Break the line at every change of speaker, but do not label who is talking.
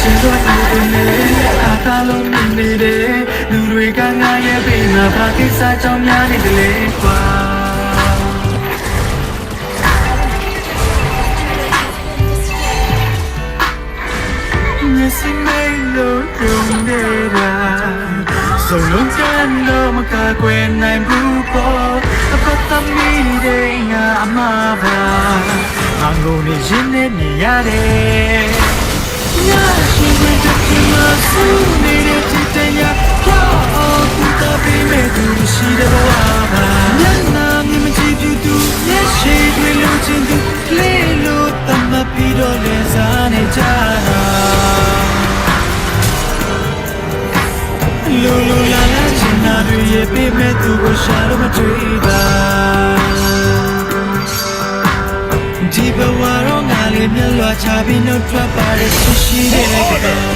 ရှင်စွာအိုးနေအခါလုံးမြင်နေတယ်လူတွေကငါရဲ့ဘေးမှာဘာကိစ္စကြောင့်များနေတယ်လဲကွာ မျက်စိမိတ်လို့ယုံနေတာစုံလုံးကံတော့မကကွယ်နိုင်ဘူးပေါ့အပတ်သမီးတွေငါအမပါငါငုံနေရင်းနဲ့နေရတယ် လို့ချင်သူလေးလို့တမပြီးတော့လဲစားနေကြတာလူလူလာလာချင်တာတွေရဲ့ပြမဲ့သူကိုရှာလို့မတွေ့ပါဒီဘဝတော့ ငါလေးမျက်လွှာချပြီးနှုတ်ထွက်ပါတဲ့ရှိရှိတဲ့က